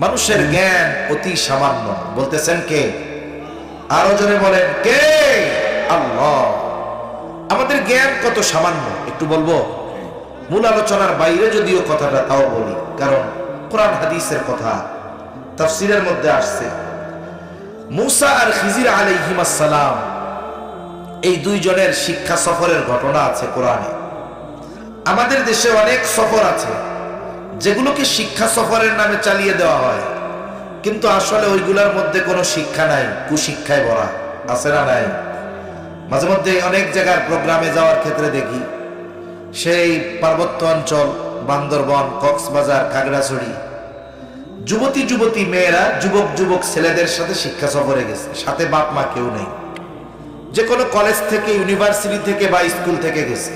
মানুষের জ্ঞান অতি সামান্য। বলতেছেন কে? আরও জনে বলেন, কে? আল্লাহ। আমাদের জ্ঞান কত সামান্য, একটু বলব? মূল আলোচনার বাইরে যদিও কথাটা তাও বলি, কারণ কোরআন হাদিসের কথা তাফসিরের মধ্যে আসছে। মুসা আর খিজির আলাইহিমাসালাম এই দুইজনের শিক্ষা সফরের ঘটনা আছে কোরআনে। আমাদের দেশে অনেক সফর আছে। যেগুলোকে শিক্ষা সফরের নামে চালিয়ে দেওয়া হয়। কিন্তু আসলে ওইগুলোর মধ্যে কোনো শিক্ষা নাই, কুশিক্ষায় ভরা, আছে না নাই? মাঝে মধ্যে অনেক জায়গার প্রোগ্রামে যাওয়ার ক্ষেত্রে দেখি, সেই পার্বত্য অঞ্চল, বান্দরবন, কক্সবাজার, খাগড়াছড়ি, যুবতী যুবতী মেয়েরা, যুবক যুবক ছেলেদের সাথে শিক্ষা সফরে গেছে, সাথে বাপ মা কেউ নেই। যে কোনো কলেজ থেকে, ইউনিভার্সিটি থেকে বা স্কুল থেকে গেছে।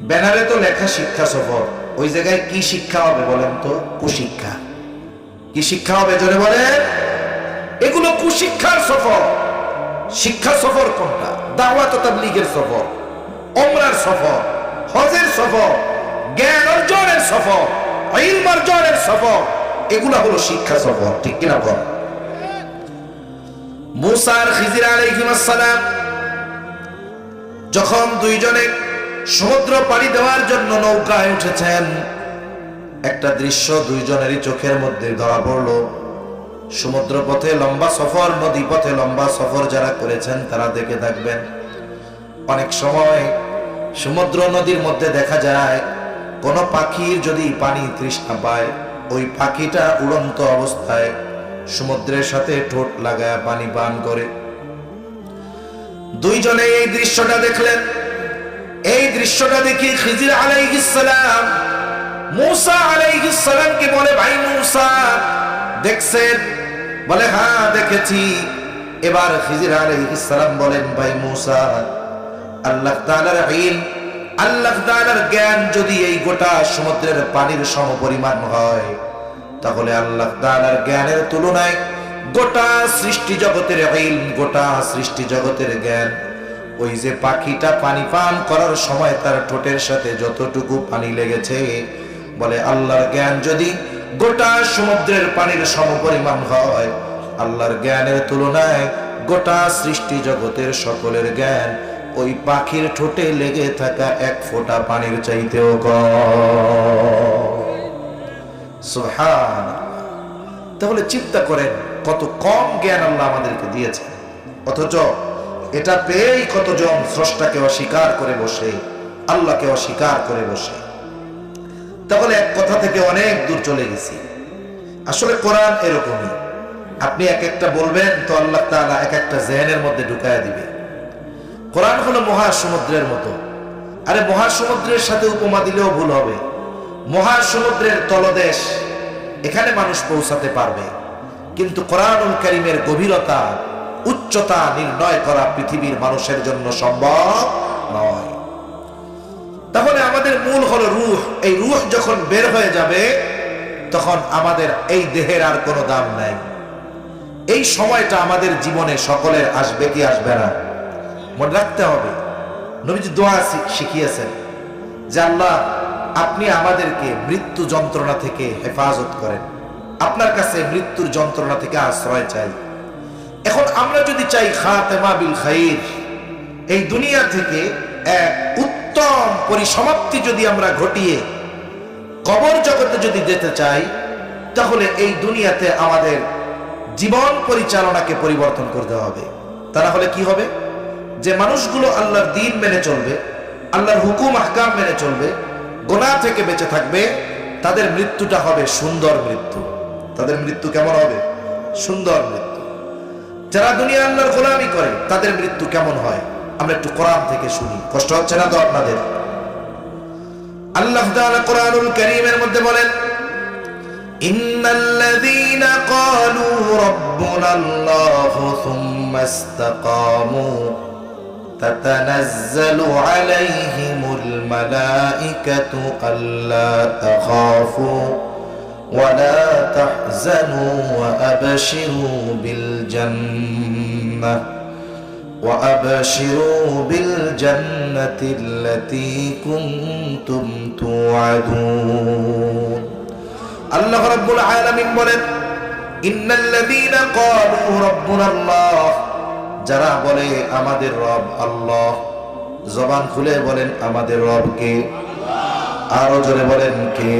ব্যানারে তো লেখা শিক্ষা সফর। ওই জায়গায় কি শিক্ষা হবে বলেন তো? কুশিক্ষা। কি শিক্ষা হবে জোরে বলেন? এগুলো কুশিক্ষার সফর। শিক্ষা সফর কোনটা? দাওয়াত তাবলীগের সফর, ওমরার সফর, হজের সফর, জ্ঞান অর্জনের সফর, ইলম অর্জনের সফর, এগুলা হলো শিক্ষা সফর, ঠিক কিনা বল? মুসার খিজির আলাইহিস যখন দুইজনে সমুদ্র পাড়ি দেওয়ার জন্য নৌকায় উঠেছেন। একটা দৃশ্য দুইজনেরই চোখের মধ্যে ধরা পড়ল। সমুদ্র পথে লম্বা সফর, নদী পথে লম্বা সফর যারা করেছেন তারা দেখে থাকবেন। অনেক সময় সমুদ্র নদীর মধ্যে দেখা যায়, কোন পাখির যদি পানি তৃষ্ণা পায়, ওই পাখিটা উড়ন্ত অবস্থায় সমুদ্রের সাথে ঠোঁট লাগায় পানি পান করে। দুইজনে এই দৃশ্যটা দেখলেন। এই দৃশ্যটা দেখি খিজির আলাইহিসসালাম মুসা আলাইহিসসালামকে বলে, ভাই মুসা, দেখছেন? বলে হ্যাঁ দেখেছি। এবার খিজির আলাইহিসসালাম বলেন, ভাই মুসা, আল্লাহ তাআলার ইলম, আল্লাহ তাআলার জ্ঞান যদি এই গোটা সমুদ্রের পানির সমপরিমাণ হয়, তাহলে আল্লাহ তাআলার জ্ঞানের তুলনায় গোটা সৃষ্টি জগতের ইলম, গোটা সৃষ্টি জগতের জ্ঞান ওই যে পাখিটা পানি পান করার সময় তার ঠোঁটের সাথে যতটুকু পানি লেগেছে, বলে আল্লাহর জ্ঞান যদি গোটা সমুদ্রের পানির সমপরিমাণ হয়, আল্লাহর জ্ঞানের তুলনায় গোটা সৃষ্টি জগতের সকলের জ্ঞান ওই পাখির ঠোঁটে লেগে থাকা এক ফোঁটা পানির চাইতেও তাহলে চিন্তা করেন, কত কম জ্ঞান আল্লাহ আমাদেরকে দিয়েছে অথচ এটা পেয়েই কতজন স্রষ্টাকে অস্বীকার করে বসে, আল্লাহকে অস্বীকার করে বসে। তাহলে এক কথা থেকে অনেক দূর চলে গেছি। আসলে কোরআন এরকমই। আপনি এক একটা বলবেন তো আল্লাহ তাআলা এক একটা জেহেনের মধ্যে ঢুকায় দিবে। কোরআন হলো মহাসমুদ্রের মতো। আরে মহাসমুদ্রের সাথে উপমা দিলেও ভুল হবে। মহাসমুদ্রের তলদেশ, এখানে মানুষ পৌঁছাতে পারবে। কিন্তু কোরআনুল করিমের গভীরতা উচ্চতা নির্ণয় করা পৃথিবীর মানুষের জন্য সম্ভব নয়। তাহলে আমাদের মূল হলো রুহ। এই রুহ যখন বের হয়ে যাবে, তখন আমাদের এই দেহের আর কোনো দাম নাই। এই সময়টা আমাদের জীবনে সকলের আসবে কি আসবে না। মনে রাখতে হবে, নবীজি দোয়া শিখিয়েছেন যে, আল্লাহ, আপনি আমাদেরকে মৃত্যু যন্ত্রণা থেকে হেফাজত করেন। আপনার কাছে মৃত্যুর যন্ত্রণা থেকে আশ্রয় চাই। এখন আমরা যদি চাই খাতেমা বিল খাইর, এই দুনিয়া থেকে এক উত্তম পরিসমাপ্তি যদি আমরা ঘটিয়ে কবর জগতে যদি যেতে চাই, তাহলে এই দুনিয়াতে আমাদের জীবন পরিচালনাকে পরিবর্তন করতে হবে। তা না হলে কি হবে? যে মানুষগুলো আল্লাহর দিন মেনে চলবে, আল্লাহর হুকুম, আহকাম মেনে চলবে, গোনা থেকে বেঁচে থাকবে, তাদের মৃত্যুটা হবে সুন্দর মৃত্যু। তাদের মৃত্যু কেমন হবে? সুন্দর মৃত্যু। যারা দুনিয়া আল্লাহর গোলামি করে তাদের মৃত্যু কেমন হয় আমরা একটু কোরআন থেকে শুনি কষ্ট হচ্ছে না তো আপনাদের আল্লাহ তাআলা কোরআনুল কারীমের মধ্যে বলেন ইন্নাল্লাযীনা ক্বালু রাব্বুনাল্লাহু সুম্মা ইসতাকামু تتنزل عليهم الملائكة ألا تخافوا ولا تحزنوا وأبشروا بالجنة وأبشروا بالجنة التي كنتم توعدون আল্লাহ রাব্বুল আলামিন বলেন ইন্নাল্লাযীনা ক্বালু রাব্বুনাল্লাহ যারা বলে আমাদের রব আল্লাহ জবান খুলে বলেন আমাদের রব কে আরো জোরে বলেন কে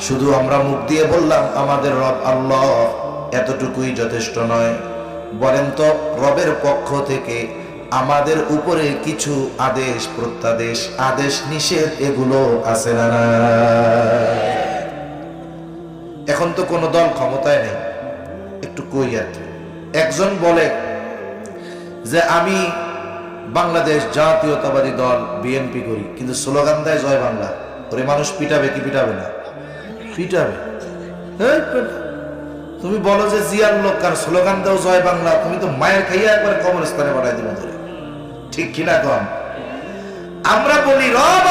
শুধু আমরা মুখ দিয়ে বললাম আমাদের রব আল্লাহ, এতটুকুই যথেষ্ট নয়। বলেন তো, রবের পক্ষ থেকে আমাদের উপরে কিছু আদেশ, প্রত্যাদেশ, আদেশ নিষেধ এগুলো আছে না? এখন তো কোনো দল ক্ষমতায় নেই। একটু কই আর। একজন বলে যে, আমি বাংলাদেশ জাতীয়তাবাদী দল, বিএনপি করি। কিন্তু স্লোগান দেয় জয় বাংলা। ওরে মানুষ পিটাবে কি পিটাবে না? পিটাবে। তুমি বলো যে জিয়ার লোক কার স্লোগান দাও জয় বাংলা, তুমি তো মায়ের খাইয়া একবার কবরস্থানে বাড়াই দিবে ধরে। ঠিক কিনা কম? আমরা বলি, রব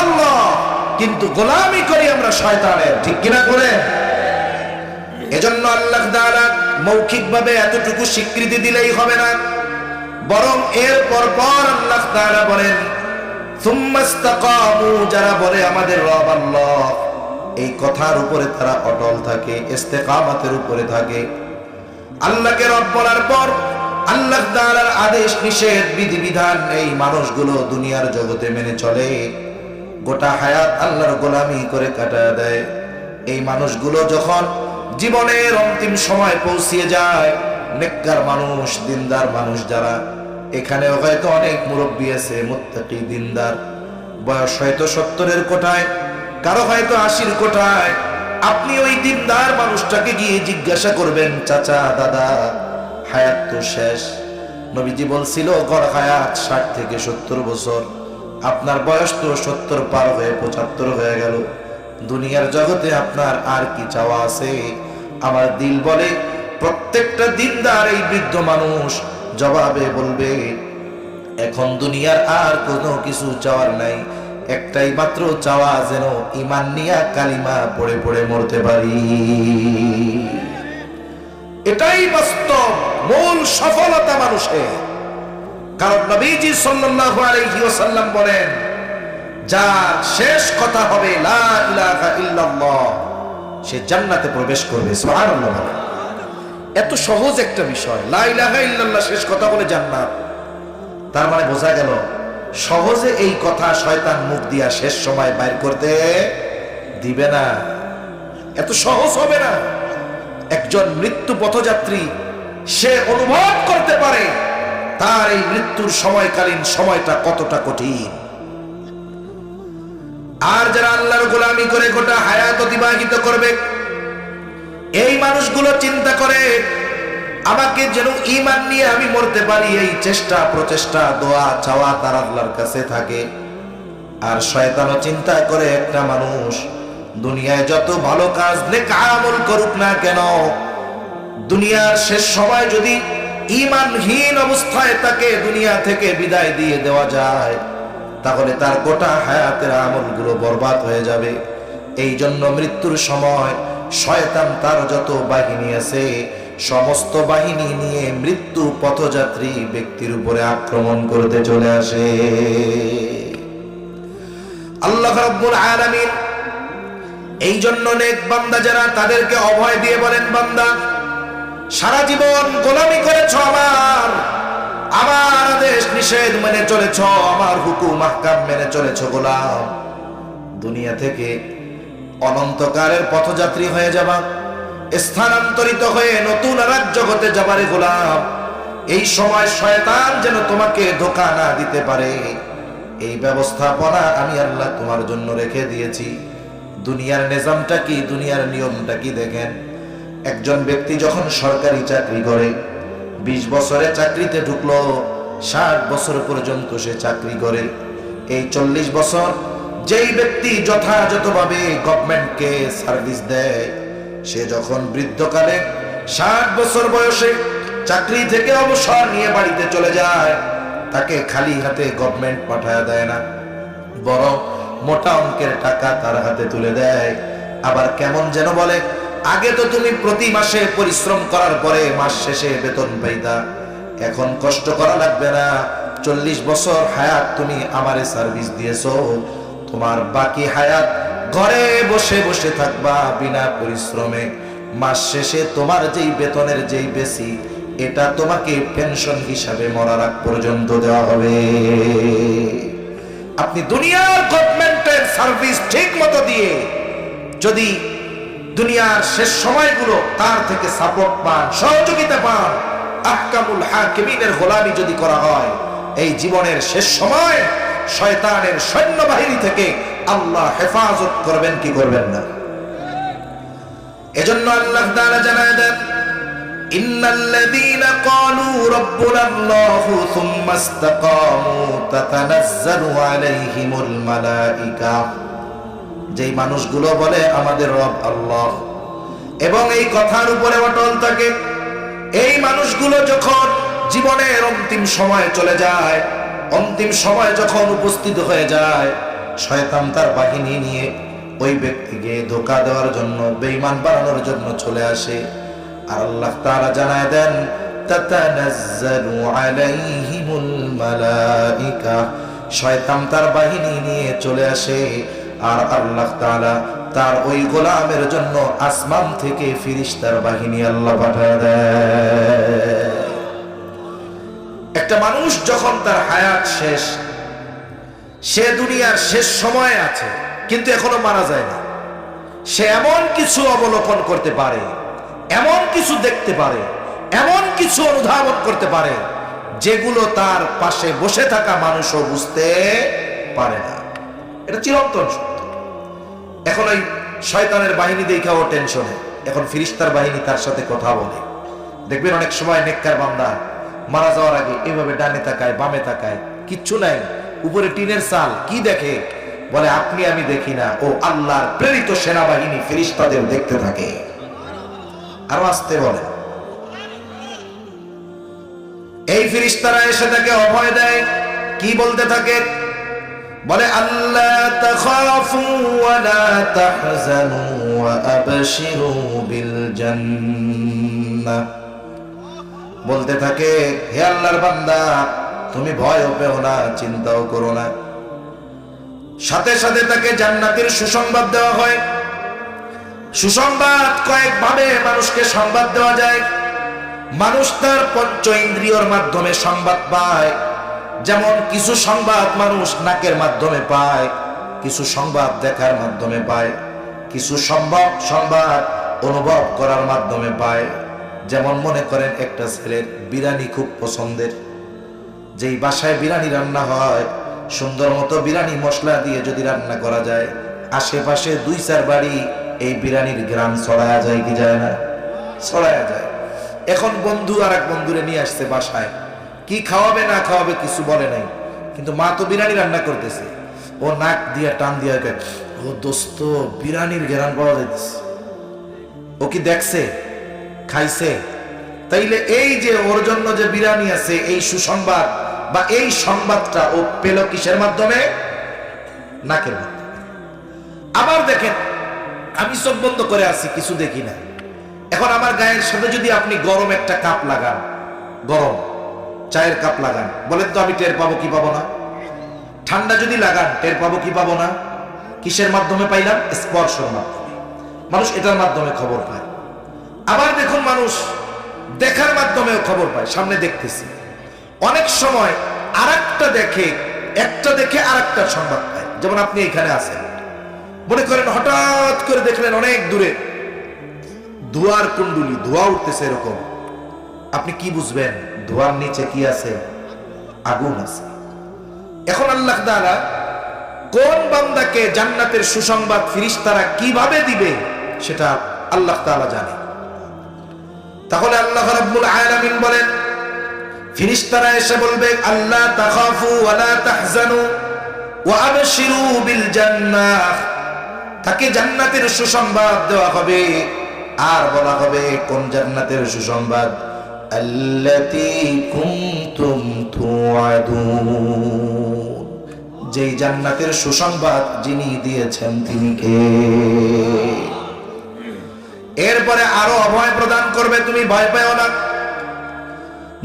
কিন্তু গোলামি করি আমরা শয়তানের। ঠিক কিনা করে? এজন্য আল্লাহ তাআলা মৌখিকভাবে এতটুকু স্বীকৃতি দিলেই হবে না। বরং এর পর পর আল্লাহ তাআলা বলেন যারা বলে আমাদের রব আল্লাহ। এই কথার উপরে তারা অটল থাকে, ইস্তেকামাতের উপরে থাকে। আল্লাহকে রব বলার পর আল্লাহ তাআলার আদেশ, নিষেধ, বিধিবিধান এই মানুষগুলো দুনিয়ার জগতে মেনে চলে। গোটা হায়াত আল্লাহর গোলামি করে কাটায় দেয়। এই মানুষগুলো যখন জীবনের অন্তিম সময় পৌঁছিয়ে যায়, নেককার মানুষ, দিনদার মানুষ যারা, এখানেও হয়তো অনেক মুরব্বী আছে, মুত্তাকি, দিনদার। বয়স হয়তো সত্তরের কোঠায় কারও হয়তো আশির কোঠায় আপনি ওই দিনদার মানুষটাকে গিয়ে জিজ্ঞাসা করবেন, চাচা, দাদা, হায়াত তো শেষ। নবীজি বলছিল গড় হায়াত ষাট থেকে সত্তর বছর। আপনার বয়স তো সত্তর পার হয়ে পঁচাত্তর হয়ে গেল। দুনিয়ার জগতে আপনার আর কি চাওয়া আছে? আমার দিল বলে, প্রত্যেকটা দিনদার এই বৃদ্ধ মানুষ জবাবে বলবে, এখন দুনিয়ার আর কোনো কিছু চাওয়ার নাই। একটাই মাত্র চাওয়া যেন ইমান নিয়া কালিমা পড়ে পড়ে মরতে পারি। এটাই বাস্তব, মূল সফলতা মানুষের। কারণ নবীজি ওয়াসাল্লাম বলেন যা শেষ কথা হবে, লা ইল্লাল্লাহ সে জান্নাতে প্রবেশ করবে। এত সহজ একটা বিষয়, লা ইল্লাল্লাহ শেষ কথা বলে জান্নাত। তার মানে বোঝা গেল সহজে এই কথা শয়তান মুখ দিয়া শেষ সময় বাইর করতে দিবে না। এত সহজ হবে না। একজন মৃত্যু পথযাত্রী সে অনুভব করতে পারে তার এই মৃত্যুর সময়কালীন সময়টা কতটা কঠিন। আর যারা আল্লাহর গোলামি করে গোটা হায়াত অতিবাহিত করবে, এই মানুষগুলো চিন্তা করে আমাকে যেন ইমান নিয়ে আমি মরতে পারি, এই চেষ্টা, প্রচেষ্টা, দোয়া, চাওয়া তার আল্লাহর কাছে থাকে। আর শয়তানও চিন্তা করে একটা মানুষ, দুনিয়ায় যত ভালো কাজ নেক আমল করুক না কেন, দুনিয়ার শেষ সময় যদি ইমানহীন অবস্থায় তাকে দুনিয়া থেকে বিদায় দিয়ে দেওয়া যায়, তাহলে তার গোটা হায়াতের আমলগুলো বরবাদ হয়ে যাবে। এই জন্য মৃত্যুর সময় শয়তান তার যত বাহিনী আছে সমস্ত বাহিনী নিয়ে মৃত্যু পথযাত্রী ব্যক্তির উপরে আক্রমণ করতে চলে আসে। আল্লাহ রাব্বুল আলামিন এই জন্য নেক বান্দা যারা, তাদেরকে অভয় দিয়ে বলেন, বান্দা, সারা জীবন গোলামি করেছ আমার আমার আদেশ নিষেধ মেনে চলেছ, আমার হুকুম, আহকাম মেনে চলেছ গোলাম। দুনিয়া থেকে অনন্তকালের পথযাত্রী হয়ে যাবা। স্থানান্তরিত হয়ে নতুন আর জগতে যাবারে গোলাম এই সময় শয়তান যেন তোমাকে ধোকা না দিতে পারে। এই ব্যবস্থাপনা আমি আল্লাহ তোমার জন্য রেখে দিয়েছি। দুনিয়ার নিজামটা কি, দুনিয়ার নিয়মটা কি দেখেন? একজন ব্যক্তি যখন সরকারি চাকরি করে, বিশ বছরে চাকরিতে ঢুকলো, ষাট বছর পর্যন্ত সে চাকরি করে। এই চল্লিশ বছর যেই ব্যক্তি যথাযথভাবে গভর্নমেন্টকে সার্ভিস দেয় সে যখন বৃদ্ধকালে ষাট বছর বয়সে চাকরি থেকে অবসর নিয়ে বাড়িতে চলে যায়, তাকে খালি হাতে গভর্নমেন্ট পাঠায় দেয় না। বরং মোটা অঙ্কের টাকা তার হাতে তুলে দেয়। আবার কেমন যেন বলে, আগে তো তুমি প্রতি মাসে পরিশ্রম করার পরে মাস শেষে বেতন পাইতা। এখন কষ্ট করা লাগবে না। চল্লিশ বছর হায়াত তুমি আমারে সার্ভিস দিয়েছ। তোমার বাকি হায়াত ঘরে বসে বসে থাকবা বিনা পরিশ্রমে। মাস শেষে তোমার যেই বেতনের যেই বেশি, এটা তোমাকে পেনশন হিসাবে মরার আগ পর্যন্ত দেওয়া হবে। আপনি দুনিয়ার গভর্নমেন্টের সার্ভিস ঠিক মতো দিয়ে যদি দুনিয়ার শেষ সময়গুলো তার থেকে সাপোর্ট পান, সহযোগিতা পান, আহকামুল হাকিমিনের গোলামি যদি করা হয়, এই জীবনের শেষ সময় শয়তানের সৈন্যবাহিনী থেকে আল্লাহ হেফাজত করবেন, কি করবেন না? এজন্য আল্লাহ তাআলা জানায় দেন সুম্মা ইসতাকামু তাতানাজ্জালু আলাইহিমুল মালাইকা. যেই মানুষগুলো বলে, আমাদের রব আল্লাহ। এবং এই কথার উপরে অটল থাকে, এই মানুষগুলো যখন জীবনের অন্তিম সময় চলে যায়, অন্তিম সময় যখন উপস্থিত হয়ে যায় শয়তান তার বাহিনী নিয়ে ওই ব্যক্তিকে ধোকা দেওয়ার জন্য বেঈমান বানানোর জন্য চলে আসে। আর আল্লাহ তাআলা জানায় দেন, তাতানাজ্জালু আলাইহিমুল মালাইকা। শয়তান তার বাহিনী নিয়ে চলে আসে, আর আল্লাহ তাআলা তার ওই গোলামের জন্য আসমান থেকে ফিরিস্তার বাহিনী আল্লাহ পাঠায় দেয়। একটা মানুষ যখন তার হায়াত শেষ সে দুনিয়ার শেষ সময়ে আছে, কিন্তু এখনও মারা যায় না। সে এমন কিছু অবলোকন করতে পারে, এমন কিছু দেখতে পারে, এমন কিছু অনুধাবন করতে পারে, যেগুলো তার পাশে বসে থাকা মানুষও বুঝতে পারে না। এটা চিরন্তন সত্য। এখন ওই শয়তানের বাহিনী দেখা ও টেনশনে। এখন ফিরিস্তার বাহিনী তার সাথে কথা বলে। দেখবেন অনেক সময় নেককার বান্দা মারা যাওয়ার আগে এভাবে ডানে তাকায়, বামে তাকায়, কিচ্ছু নাই। উপরে টিনের চাল কি দেখে? বলে, আপনি আমি দেখি না। ও আল্লাহর প্রেরিত সেনাবাহিনী ফিরিস্তাদের দেখতে থাকে। আরও আসতে বলে, এই ফিরিস্তারা এসে তাকে অভয় দেয়। কি বলতে থাকে? বলে আল্লাহ তাখাফু ওয়ালা তাহজানু ওয়া আবশিরু বিল জান্নাহ। বলতে থাকে, হে আল্লাহর বান্দা তুমি ভয়ও পেও না, চিন্তাও করো না। সাথে সাথে তাকে জান্নাতের সুসংবাদ দেওয়া হয়। সুসংবাদ কয়েকভাবে মানুষকে সংবাদ দেওয়া যায়। মানুষ তার পঞ্চ ইন্দ্রিয়র মাধ্যমে সংবাদ পায়। যেমন কিছু সংবাদ মানুষ নাকের মাধ্যমে পায়, কিছু সংবাদ দেখার মাধ্যমে পায়, কিছু সম্ভব সংবাদ অনুভব করার মাধ্যমে পায়। যেমন মনে করেন একটা ছেলের বিরিয়ানি খুব পছন্দের। যেই বাসায় বিরিয়ানি রান্না হয়, সুন্দর মতো বিরিয়ানি মশলা দিয়ে যদি রান্না করা যায়, আশেপাশে দুই চার বাড়ি এই বিরিয়ানির গ্রাম ছড়ায়া যায় কি যায় না? ছড়ায়া যায়। এখন বন্ধু আর এক বন্ধুরে নিয়ে আসছে বাসায়। কি খাওয়াবে, না খাওয়াবে কিছু বলে নাই। কিন্তু মা তো বিরিয়ানি রান্না করতেছে। ও নাক দিয়ে টান দিয়ে ও দোস্ত, বিরিয়ানির গ্রাম পাওয়া যাইতেছে। ও কি দেখছে? খাইছে? তাইলে এই যে ওর জন্য যে বিরিয়ানি আছে, এই সুসংবাদ বা এই সংবাদটা ও পেল কিসের মাধ্যমে? নাকের মাধ্যমে। আবার দেখেন, আমি চোখ বন্ধ করে আছি, কিছু দেখি না এখন আমার গায়ের সাথে যদি আপনি গরম একটা কাপ লাগান, গরম চায়ের কাপ লাগান, বলেন তো আমি টের পাবো কি পাবো না? ঠান্ডা যদি লাগান, টের পাবো কি পাবো না? কিসের মাধ্যমে পাইলাম? স্পর্শের মাধ্যমে। মানুষ এটার মাধ্যমে খবর পায়। আবার দেখুন মানুষ দেখার মাধ্যমেও খবর পায়। সামনে দেখতেছি। অনেক সময় আর দেখে, একটা দেখে আর সংবাদ পায়। যেমন আপনি এখানে আছেন। মনে করেন হঠাৎ করে দেখলেন অনেক দূরে। ধোয়ার কুণ্ডুলি, ধোয়া উঠতেছে এরকম। আপনি কি বুঝবেন? ধোয়ার নিচে কি আছে? আগুন আছে। এখন আল্লাহ দ্বারা কোন বান্দাকে জান্নাতের সুসংবাদ ফিরিস তারা কীভাবে দিবে, সেটা আল্লাহ তাআলা জানে। তাহলে আল্লাহ রাব্বুল আলামিন বলেন ফিরিস্তারা এসে বলবে আল্লাহ তাখাফু ওয়ালা তাহজানু ওয়া আবশিরু বিল জান্নাহ। তাকে জান্নাতের সুসংবাদ দেওয়া হবে। আর বলা হবে, কোন জান্নাতের সুসংবাদ? আল্লাতী কুনতুম তুআদুন। যেই জান্নাতের সুসংবাদ যিনি দিয়েছেন তিনি কে? এরপরে আরও অভয় প্রদান করবে, তুমি ভয় পেও না।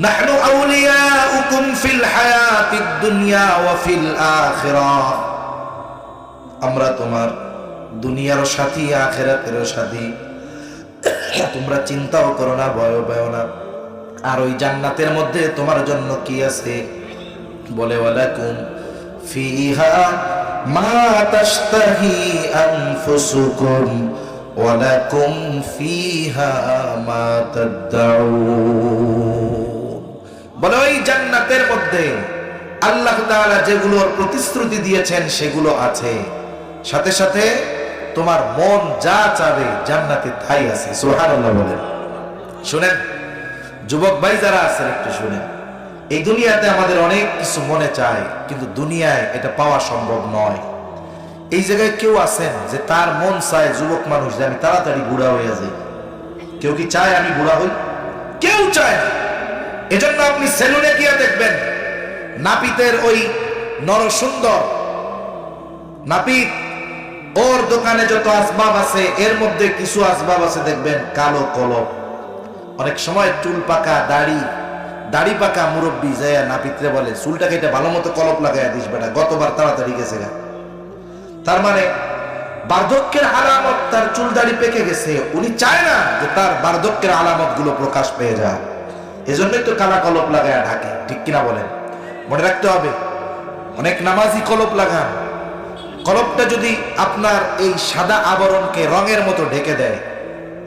আউলিয়াউকুম ফিল হায়াতিদ দুনিয়া ওয়া ফিল আখিরাহ আমরা তোমার দুনিয়ার সাথী আখেরাতেরও সাথী। তোমরা চিন্তাও করো না ভয় পাও না। আর ওই জান্নাতের মধ্যে তোমার জন্য কি আছে? বলে, ওয়ালাকুম ফিহা মা তাশতাহি আনফুসুকুম, ওয়ালাকুম ফিহা মা তাদউন বলে, ওই জান্নাতের মধ্যে আল্লাহ তাআলা যেগুলোর প্রতিশ্রুতি দিয়েছেন, সেগুলো আছে। সাথে সাথে তোমার মন যা চাবে জান্নাতে তাই আছে। সুবহানাল্লাহ বলেন। শুনেন, যুবক ভাই যারা আছেন, একটু শুনেন। এই দুনিয়াতে আমাদের অনেক কিছু মনে চায়, কিন্তু দুনিয়ায় এটা পাওয়া সম্ভব নয়। এই জায়গায় কেউ আছেন যে তার মন চায় যুবক মানুষ যে আমি তাড়াতাড়ি বুড়া হয়ে যাই। কেউ কি চায় আমি বুড়া হই? কেউ চায় না। এজন্য আপনি সেলুনে গিয়ে দেখবেন নাপিতের ওই নরসুন্দর নাপিত, ওর দোকানে যত আসবাব আছে, এর মধ্যে কিছু আসবাব আছে, দেখবেন কালো কলম। অনেক সময় চুল পাকা দাড়ি দাড়ি পাকা মুরব্বী যায় নাপিতরে বলে, চুলটাকে এটা ভালো মতো কলপ লাগাইয়া দিস বেটা, গতবার তাড়াতাড়ি গেছে গা। তার মানে বার্ধক্যের আলামত তার চুল দাড়ি পেকে গেছে, উনি চায় না যে তার বার্ধক্যের আলামতগুলো প্রকাশ পেয়ে যায়। এজন্যই তো কালা কলপ লাগায় ঢাকে, ঠিক কিনা বলেন? মনে রাখতে হবে, অনেক নামাজি কলপ লাগান। কলপটা যদি আপনার এই সাদা আবরণকে রঙের মতো ঢেকে দেয়,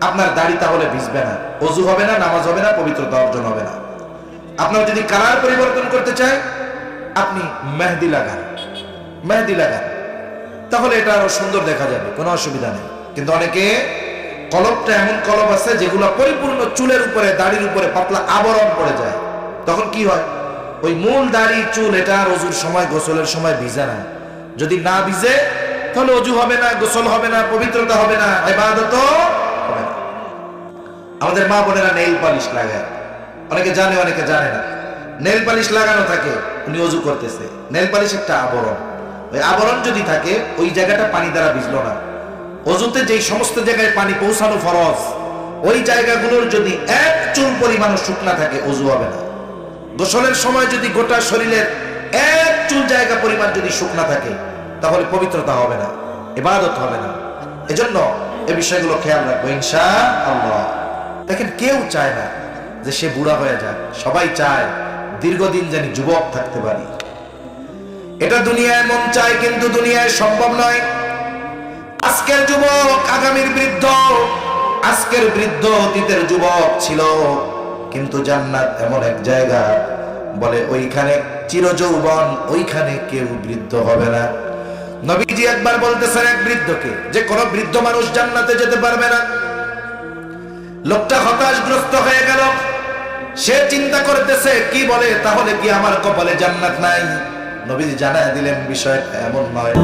আপনার দাড়ি তাহলে ভিজবে না, অজু হবে না, নামাজ হবে না, পবিত্রতা অর্জন হবে না। আপনার যদি কালার পরিবর্তন করতে চায়, আপনি মেহেদি লাগান মেহেদি লাগান। তাহলে এটা আরও সুন্দর দেখা যাবে, কোনো অসুবিধা নেই। কিন্তু অনেকে কলপটা এমন কলপ আছে যেগুলো পরিপূর্ণ চুলের উপরে, দাড়ির উপরে পাতলা আবরণ পড়ে যায়। তখন কি হয়? ওই মূল দাড়ি, চুল, এটা আর অজুর সময়, গোসলের সময় ভিজে না। যদি না ভিজে, তাহলে অজু হবে না, গোসল হবে না, পবিত্রতা হবে না এবাদত হবে না। আমাদের মা বোনেরা নেইল পালিশ লাগায়। অনেকে জানে অনেকে জানে না। নেল পালিশ লাগানো থাকে, উনি অজু করতেছে। নেল পালিশ একটা আবরণ। ওই আবরণ যদি থাকে, ওই জায়গাটা পানি দ্বারা ভিজলো না। অজুতে যেই সমস্ত জায়গায় পানি পৌঁছানো ফরজ, ওই জায়গাগুলোর যদি এক চুল পরিমাণ শুকনা থাকে, অজু হবে না। গোসলের সময় যদি গোটা শরীরের এক চুল জায়গা পরিমাণ যদি শুকনা থাকে, তাহলে পবিত্রতা হবে না, ইবাদত হবে না। এজন্য এ বিষয়গুলো খেয়াল রাখব ইনশা আল্লাহ দেখেন, কেউ চায় না যে সে বুড়া হয়ে যাক। সবাই চায় দীর্ঘদিন জানি যুবক থাকতে পারি। এটা দুনিয়ায় মন চায়, কিন্তু দুনিয়ায় সম্ভব নয়। আজকের যুবক আগামীর বৃদ্ধ। আজকের বৃদ্ধ অতীতের যুবক ছিল। কিন্তু জান্নাত এমন এক জায়গা, বলে ওইখানে চিরযৌবন, ওইখানে কেউ বৃদ্ধ হবে না। নবীজি একবার বলতেছেন এক বৃদ্ধকে, যে কোন বৃদ্ধ মানুষ জান্নাতে যেতে পারবে না। লোকটা হতাশগ্রস্ত হয়ে গেল। সে চিন্তা করতেছে, কি বলে? তাহলে কি আমার কপালে জান্নাত নাই? নবীজি জানায় দিলেন বিষয়টা এমন নয়।